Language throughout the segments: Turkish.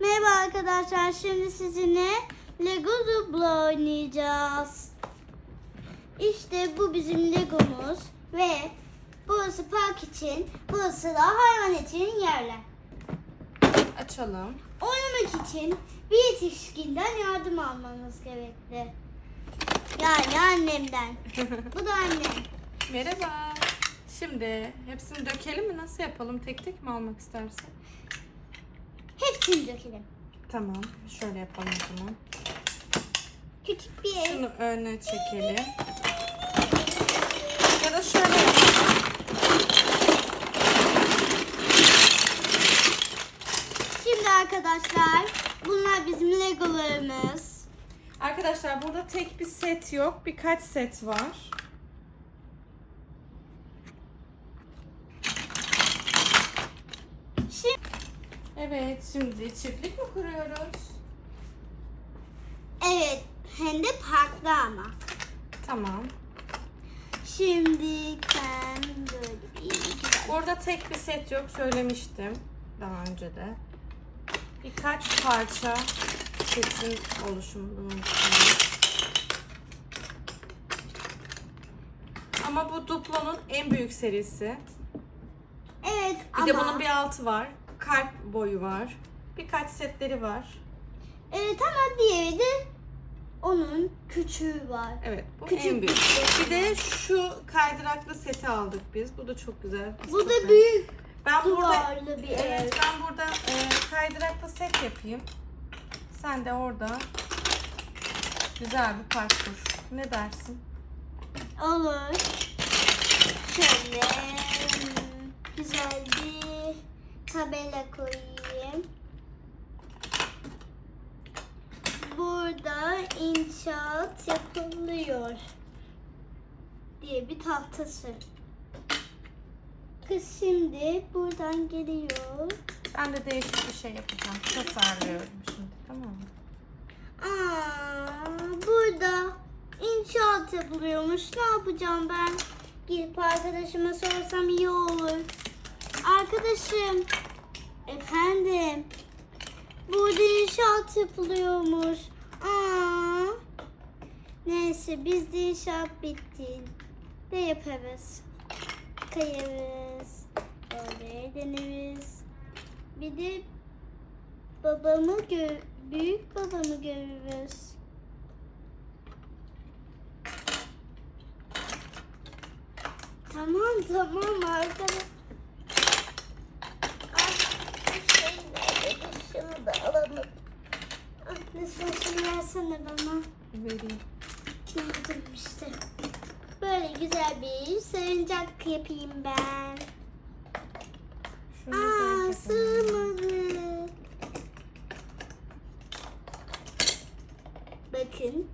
Merhaba arkadaşlar. Şimdi sizinle Lego Duplo oynayacağız. İşte bu bizim Legomuz ve burası park için, burası da hayvan için yerler. Açalım. Oynamak için bir yetişkinden yardım almanız gerekli. Yani annemden. Bu da annem. Merhaba. Şimdi hepsini dökelim mi? Nasıl yapalım? Tek tek mi almak istersen? Hepsini dökelim. Tamam. Şöyle yapalım o zaman. Küçük bir. Şunu öne çekelim. Ya da şöyle yapalım. Şimdi arkadaşlar bunlar bizim legolarımız. Arkadaşlar burada tek bir set yok. Birkaç set var. Şimdi, Evet. Şimdi çiftlik mi kuruyoruz? evet hem de parkta ama. Tamam. Şimdi ben böyle bir. Burada tek bir set yok. Söylemiştim daha önce de. Birkaç parça setin oluşumunu Ama bu Duplo'nun en büyük serisi. Evet Bir ama de bunun bir altı var. Kalp boyu var. Birkaç setleri var. evet ama diğeri de onun küçüğü var. Evet bu Küçük en büyük. bir Bir de şu kaydıraklı seti aldık biz. Bu da çok güzel. Bu çok da beğendik. büyük Ben burada duvarlı bir ev. Evet ben burada e, kaydıraklı set yapayım. Sen de orada güzel bir parkur. Ne dersin? Olur. Şöyle hmm, güzel bir tabela koyayım. Burada inşaat yapılıyor diye bir tahtası. Kız şimdi buradan geliyor. Ben de değişik bir şey yapacağım. Tasarlıyorum şimdi tamam mı? Aa, burada inşaat yapılıyormuş. Ne yapacağım ben? Gidip arkadaşıma sorsam iyi olur. Arkadaşım, efendim. Burada inşaat yapılıyormuş. Aa. Neyse biz de inşaat bitti. Ne yaparız? Kayarız. Oraya deneriz. Bir de babamı gör, büyük babamı görürüz. Tamam tamam arkadaş. Ay, bu şey nerede? Şunu da alalım. Şunu versene bana. Vereyim. Buldum işte. Böyle güzel bir salıncak yapayım ben. Şunu Aa sığmadı. Bakın.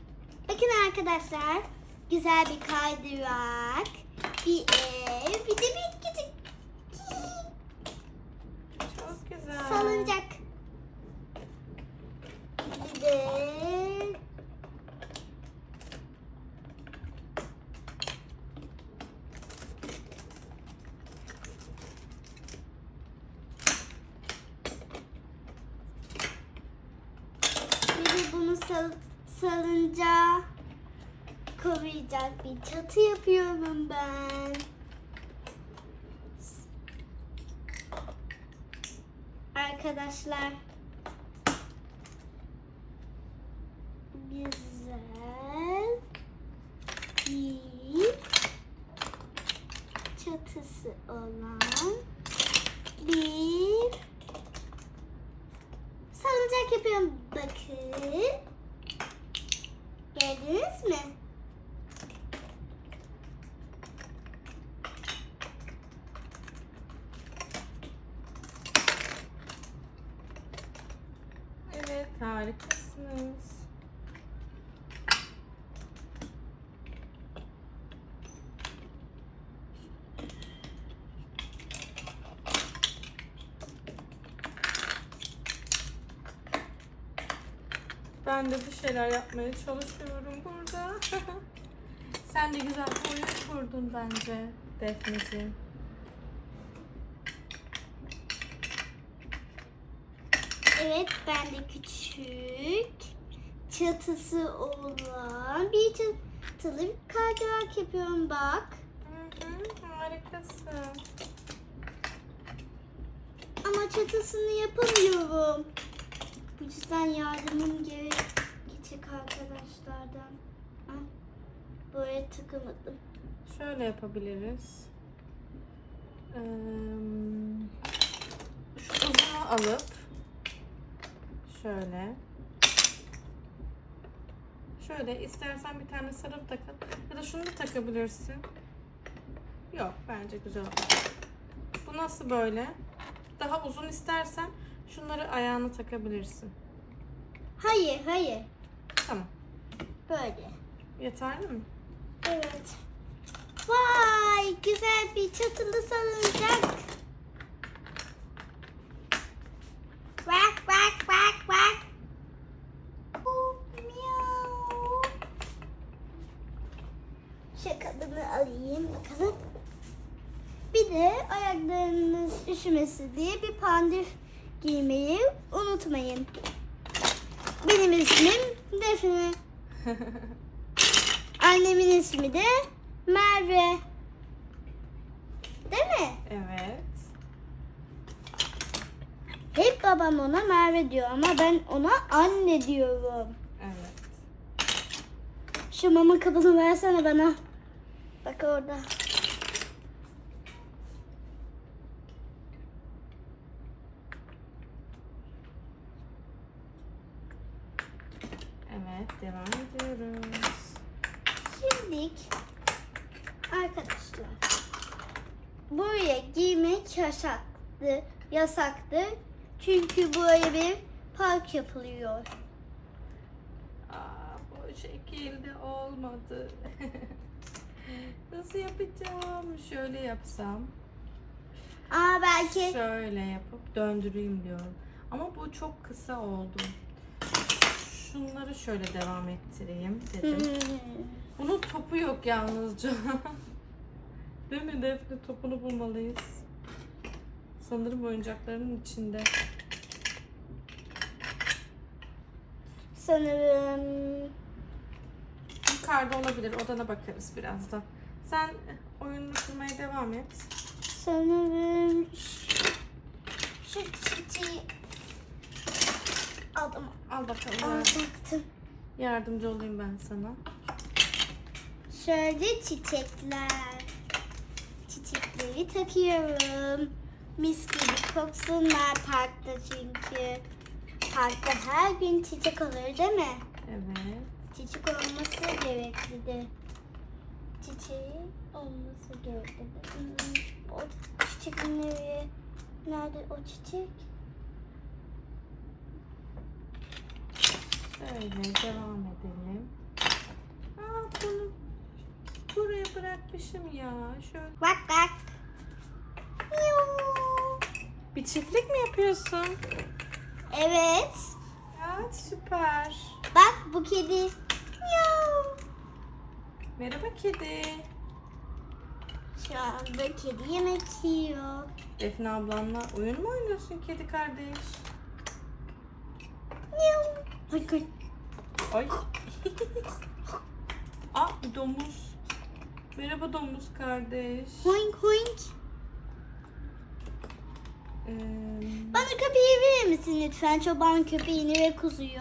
Bakın arkadaşlar. Güzel bir kaydırak. Bir ev. Bir de bir küçük Çok güzel. salıncak. Bir de Bir de bunu sal salınca koruyacak bir çatı yapıyorum ben. Arkadaşlar güzel bir çatısı olan bir salıncak yapıyorum. Bakın. Gördünüz mü? Evet harikasınız. Ben de bir şeyler yapmaya çalışıyorum burada. Sen de güzel bir oyun kurdun bence Defneciğim. Evet ben de küçük çatısı olan bir çatılı bir kaydırak yapıyorum bak. Hı hı, harikasın. Ama çatısını yapamıyorum. Bu yüzden yardımım gerekecek arkadaşlardan. Ay, buraya tıkamadım. Şöyle yapabiliriz. Ee, şu uzunu alıp şöyle şöyle istersen bir tane sarıp takın ya da şunu da takabilirsin. Yok bence güzel oldu. Bu nasıl böyle? Daha uzun istersen şunları ayağına takabilirsin. Hayır hayır Tamam. böyle. Yeterli mi? Evet. Vay güzel bir çatılı salıncak. Bak bak bak bak. Oh. Şu kadını alayım bakalım. Bir de ayaklarınız üşümesin diye bir pandif giymeyi unutmayın. Benim ismim Defne. Annemin ismi de Merve. Değil mi? Evet. Hep babam ona Merve diyor ama ben ona anne diyorum. Evet. Şu mama kabını versene bana. Bak orada. Evet, devam ediyoruz. Şimdi arkadaşlar buraya giymek yasaktı. Yasaktı. Çünkü buraya bir park yapılıyor. Aa, bu şekilde olmadı. Nasıl yapacağım? Şöyle yapsam. Aa belki Şöyle yapıp döndüreyim diyorum. Ama bu çok kısa oldu. Şunları şöyle devam ettireyim dedim. Bunun topu yok yalnızca. Değil mi Defne? Topunu bulmalıyız. Sanırım oyuncakların içinde. sanırım Yukarıda olabilir. Odana bakarız birazdan. Sen oyununu kurmaya devam et. sanırım şu, şu çiçeği aldım. Al bakalım. Alacaktım. Yardımcı olayım ben sana. Şöyle çiçekler. Çiçekleri takıyorum. Mis gibi koksunlar parkta çünkü. Parkta her gün çiçek olur değil mi? Evet. Çiçek olması gereklidir. Çiçeği olması gereklidir. Hmm, O çiçek nereye? Nerede o çiçek? Şöyle devam edelim. Aa bunu buraya bırakmışım ya. Şöyle. Bak bak. Bir çiftlik mi yapıyorsun? Evet. Ya süper. Bak bu kedi. Merhaba kedi. Şu anda kedi yemek yiyor. Defne ablanla oyun mu oynuyorsun kedi kardeş? Ay, ay. Ay. Aa domuz. Merhaba domuz kardeş. Hoink hoink. Ee, Bana köpeği verir misin lütfen? Çoban köpeğini ve kuzuyu.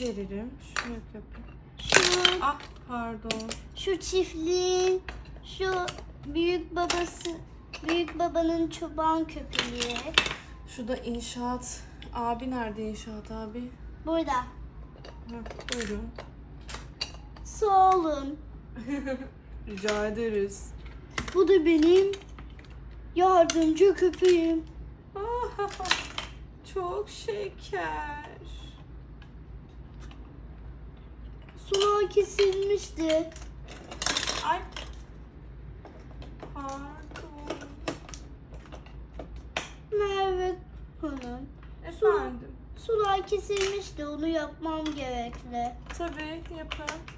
veririm. Şunu köpek. Şu, Ah pardon. şu çiftliğin, şu büyük babası, büyük babanın çoban köpeği. Şu da inşaat. Abi nerede inşaat abi? Burada. Heh, buyurun. Sağ olun. Rica ederiz. Bu da benim yardımcı köpeğim. Çok şeker. Sular kesilmişti. Ay. Pardon. Merve Hanım. Efendim. Sular kesilmişti. Onu yapmam gerekli. Tabii yapın.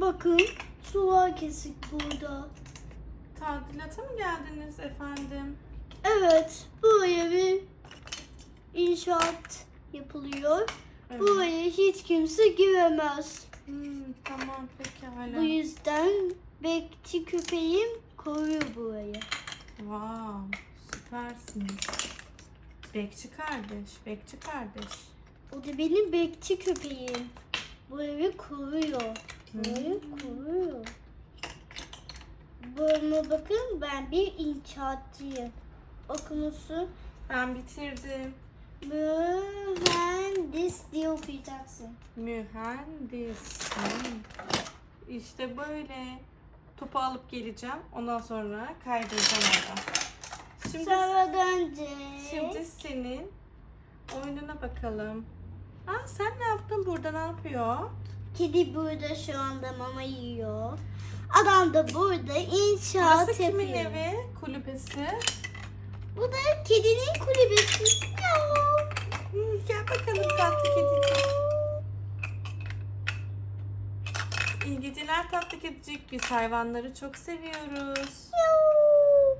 Bakın sular kesik burada. tadilata mı geldiniz efendim? Evet, buraya bir inşaat yapılıyor. Evet. Buraya hiç kimse giremez. Hmm, tamam pekala. Bu yüzden bekçi köpeğim koruyor burayı. Wow, süpersiniz. Bekçi kardeş, bekçi kardeş. O da benim bekçi köpeğim. Bu evi koruyor. Burayı koruyor. Bana bakın ben bir inşaatçıyım. Okumusu Ben bitirdim. mühendis diye okuyacaksın. Mühendis. İşte böyle. Topu alıp geleceğim. Ondan sonra kaydıracağım orada. Şimdi, Sonra dönecek. şimdi senin oyununa bakalım. Aa, sen ne yaptın burada? Ne yapıyor? Kedi burada şu anda mama yiyor. Adam da burada inşaat Burası kimin yapıyor. evi? Kulübesi. Bu da kedinin kulübesi. Miau. Hmm, gel bakalım tatlı kedicik. İyi geceler tatlı kedicik. Biz hayvanları çok seviyoruz. Miau.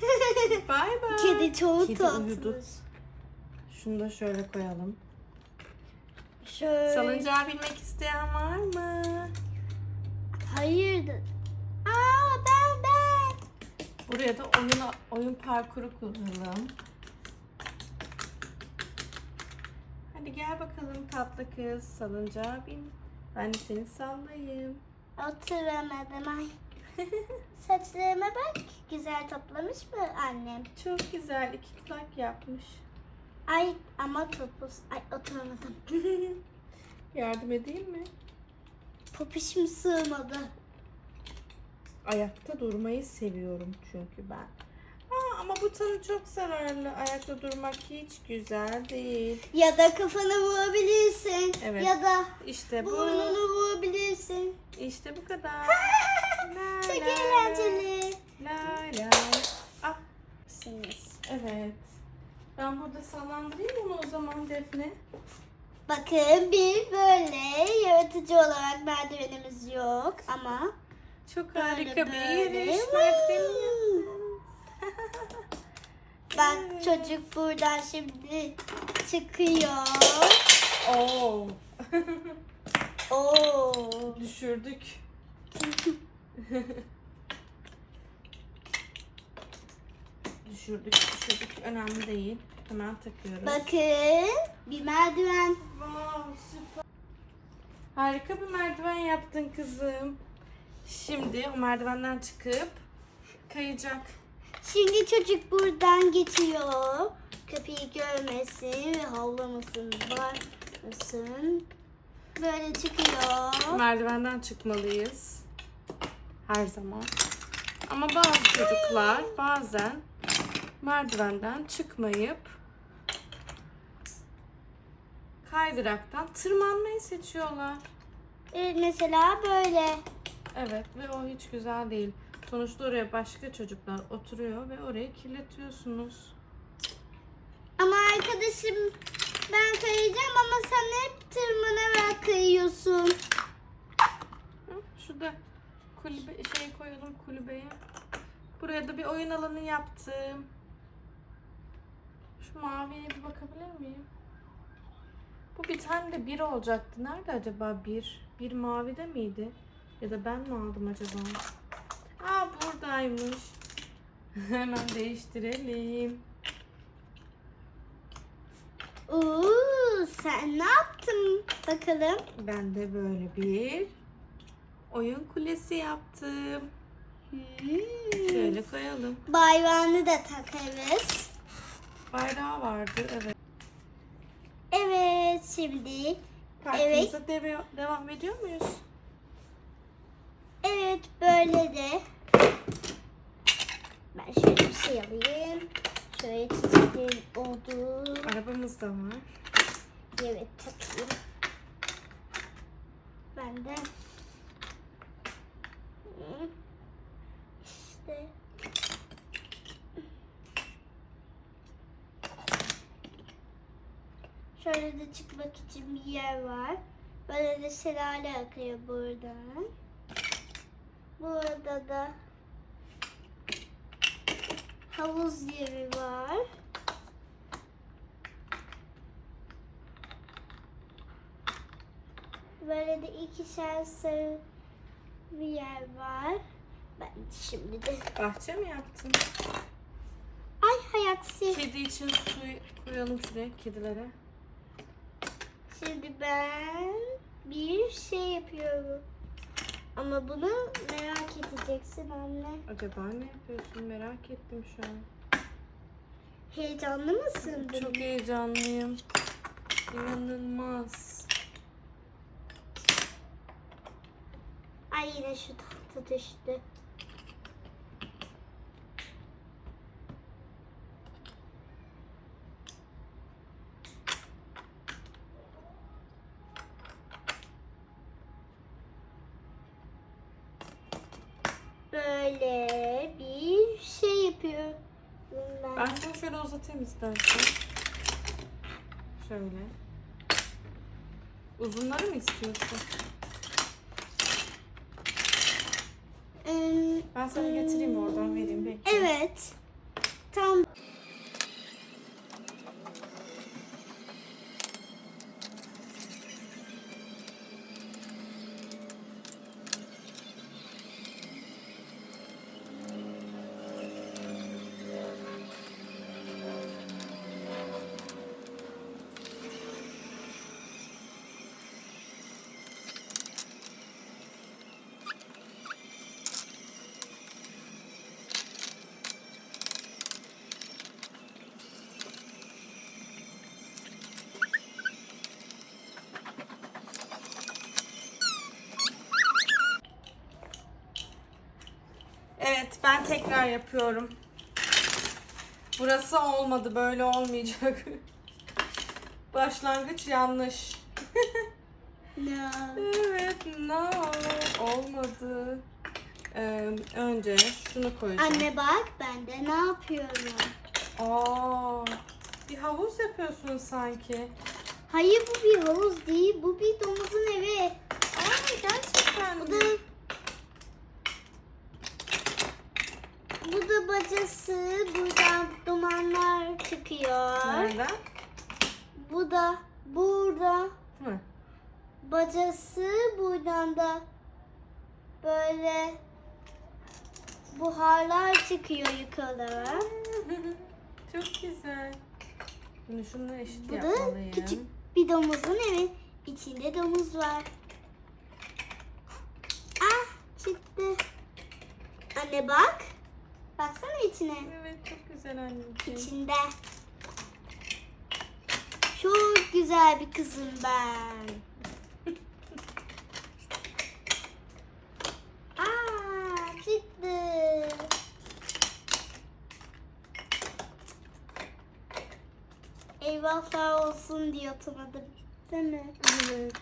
Bay bay. Kedi çok Kedi tatlı. uyudu. Şunu da şöyle koyalım. Şöyle. Salıncağı binmek isteyen var mı? Hayır. Aa ben ben. Buraya da oyun oyun parkuru kuralım. Hadi gel bakalım tatlı kız. Salıncağa bin. Ben de seni sallayayım. Oturamadım ay. Saçlarıma bak. Güzel toplamış mı annem? Çok güzel. iki kulak yapmış. Ay ama topuz. Ay oturamadım. Yardım edeyim mi? Popişim sığmadı. Ayakta durmayı seviyorum çünkü ben. Aa, ama bu tanı çok zararlı. Ayakta durmak hiç güzel değil. Ya da kafanı vurabilirsin. Evet. Ya da İşte bu. burnunu vurabilirsin. İşte bu kadar. La Çok la eğlenceli. La la. Ah, Siniz. evet. Ben burada sallandırayım onu o zaman Defne. Bakın bir böyle yaratıcı olarak merdivenimiz yok ama Çok Böyle harika bir yürüyüş merdiveni bak çocuk buradan şimdi çıkıyor. Oo. Oo. Düşürdük. düşürdük, düşürdük. Önemli değil. Hemen takıyoruz. Bakın bir merdiven. Wow, süper. Harika bir merdiven yaptın kızım. Şimdi o merdivenden çıkıp kayacak. Şimdi çocuk buradan geçiyor. Kapıyı görmesin ve havlamasın, bağırmasın. Böyle çıkıyor. Merdivenden çıkmalıyız. Her zaman. Ama bazı çocuklar bazen merdivenden çıkmayıp kaydıraktan tırmanmayı seçiyorlar. Evet, mesela böyle. Evet ve o hiç güzel değil. Sonuçta oraya başka çocuklar oturuyor ve orayı kirletiyorsunuz. Ama arkadaşım ben kayacağım ama sen hep tırmanarak kayıyorsun. Şurada kulübe şey koyalım kulübeye. Buraya da bir oyun alanı yaptım. Maviye bir bakabilir miyim? Bu bir tane de bir olacaktı. Nerede acaba bir? Bir mavide miydi? Ya da ben mi aldım acaba? Aa buradaymış. Hemen değiştirelim. Oo, sen ne yaptın bakalım? Ben de böyle bir oyun kulesi yaptım. Hmm. Şöyle koyalım. Bayrağını da takarız. Bayrağı vardı evet. Evet şimdi Parkımıza deve- devam ediyor muyuz? evet böyle de ben şöyle bir şey alayım. Şöyle çiçeklerin olduğu Arabamız da var. evet takayım. Ben de Hı. işte Şöyle de çıkmak için bir yer var. Böyle de şelale akıyor buradan. Burada da havuz yeri var. Böyle de ikişer sarı bir yer var. Ben şimdi de... Bahçe mi yaptın? Ay hayaksi. Kedi için su koyalım şuraya kedilere. Şimdi ben bir şey yapıyorum. Ama bunu merak edeceksin anne. Acaba ne yapıyorsun merak ettim şu an. Heyecanlı mısın? Çok heyecanlıyım. İnanılmaz. Ay yine şu tahta düştü. Böyle bir şey yapıyor. Ben sana şöyle uzatayım istersen. Şöyle. Uzunları mı istiyorsun? Ee, Ben sana getireyim oradan vereyim bekle. Evet. Tam Evet ben tekrar yapıyorum. Burası olmadı böyle olmayacak. Başlangıç yanlış. no. Evet no olmadı. Ee, önce şunu koyacağım. Anne bak ben de ne yapıyorum? Aa, bir havuz yapıyorsun sanki. Hayır bu bir havuz değil. Bu bir domuzun evi. Aa gerçekten. Bu da bu da bacası. Buradan dumanlar çıkıyor. Nereden? Bu da burada Hı. bacası. Buradan da böyle buharlar çıkıyor yukarı. Çok güzel. Bunu şununla eşit Bu da küçük bir domuzun evi. İçinde domuz var. Ah çıktı. Anne bak. Baksana içine. Evet çok güzel anneciğim. İçinde. Çok güzel bir kızım ben. Aa çıktı. Eyvahlar olsun diye atamadım. Değil mi? Evet.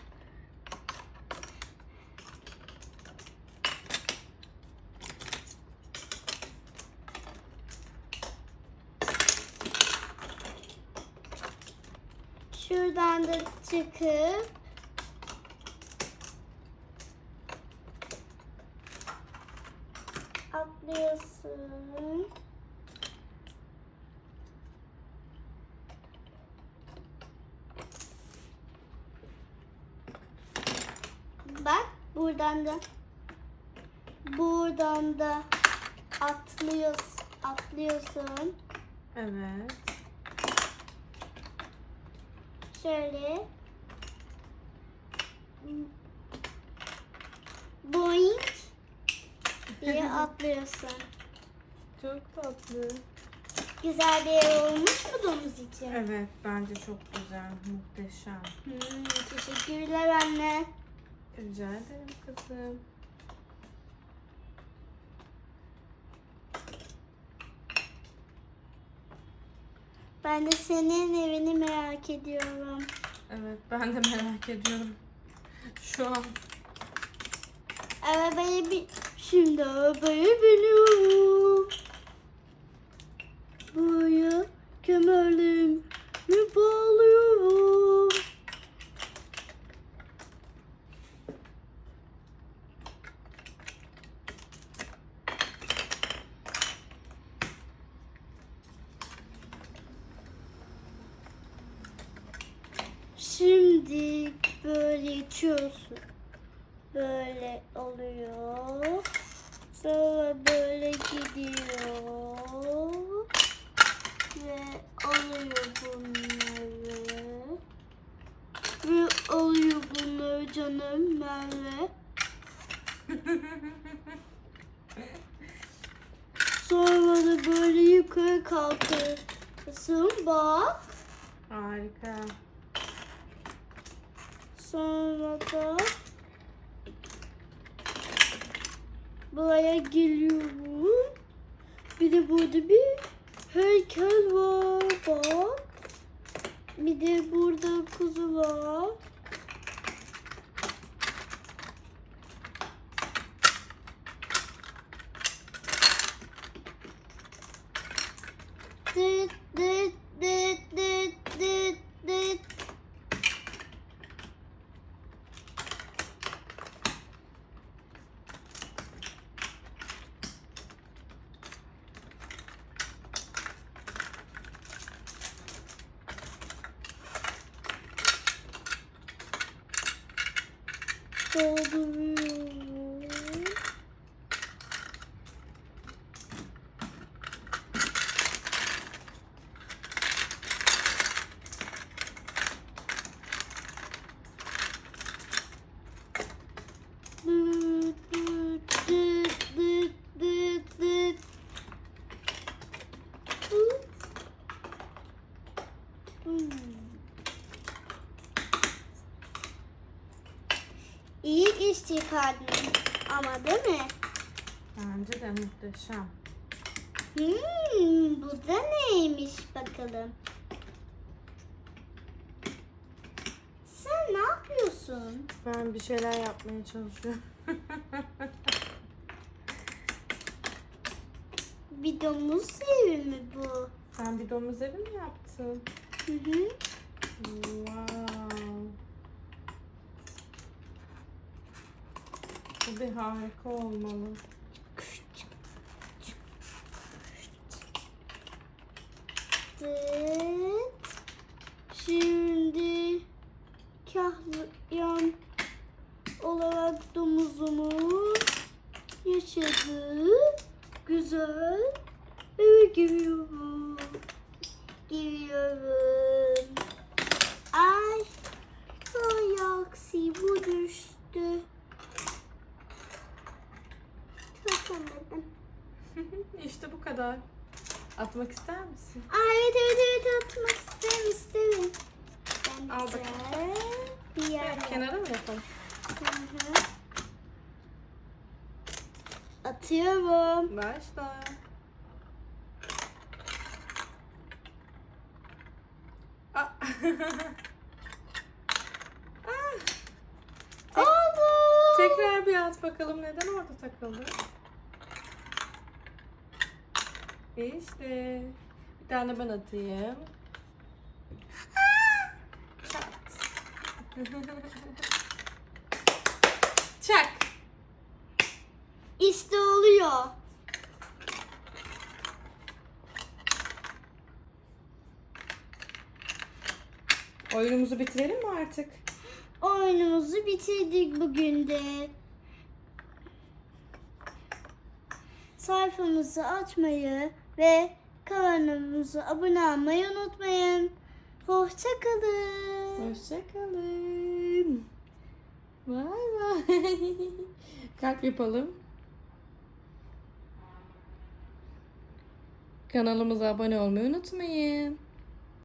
Şuradan da çıkıp atlıyorsun. Bak buradan da buradan da atlıyorsun, atlıyorsun. Evet. Şöyle. Boing diye atlıyorsun. Çok tatlı. Güzel bir yer olmuş mu domuz için? Evet bence çok güzel. Muhteşem. Hmm, teşekkürler anne. Rica ederim kızım. Ben de senin evini merak ediyorum. Evet ben de merak ediyorum. Şu an. Arabaya bir... Şimdi arabaya biniyorum. Buraya kemerlerimi bağlıyorum. Şimdi böyle içiyorsun. Böyle oluyor. Sonra böyle gidiyor. Ve alıyor bunları. Ve alıyor bunları canım Merve. Sonra böyle yukarı kalkıyorsun bak. Harika. Sonra da buraya geliyorum. Bir de burada bir heykel var bak. Bir de burada kuzu var. dolduruyor. Çıkardın ama değil mi? Bence de muhteşem. Hmm, bu da neymiş bakalım. Sen ne yapıyorsun? Ben bir şeyler yapmaya çalışıyorum. Bir domuz evi mi bu? Sen bir domuz evi mi yaptın? Hı hı. Wow. Bu bir harika olmalı. Evet. Şimdi kahraman olarak domuzumuz yaşadı. Güzel eve giriyorum. Giriyorum. Ay. Ay aksi bu düştü. Çözemedim. işte bu kadar. Atmak ister misin? Aa, evet evet evet atmak isterim isterim. Ben Al güzel bakayım. Bir yer Evet, kenara mı yapalım? Hı hı. Atıyorum. Başla. Aa. Ah, Oldu. Tekrar bir at bakalım neden orada takıldı? İşte. Bir tane ben atayım. Çak. İşte oluyor. Oyunumuzu bitirelim mi artık? Oyunumuzu bitirdik bugün de. Sayfamızı açmayı ve kanalımıza abone olmayı unutmayın. Hoşçakalın. Hoşçakalın. Bay bay. Kalp yapalım. Kanalımıza abone olmayı unutmayın.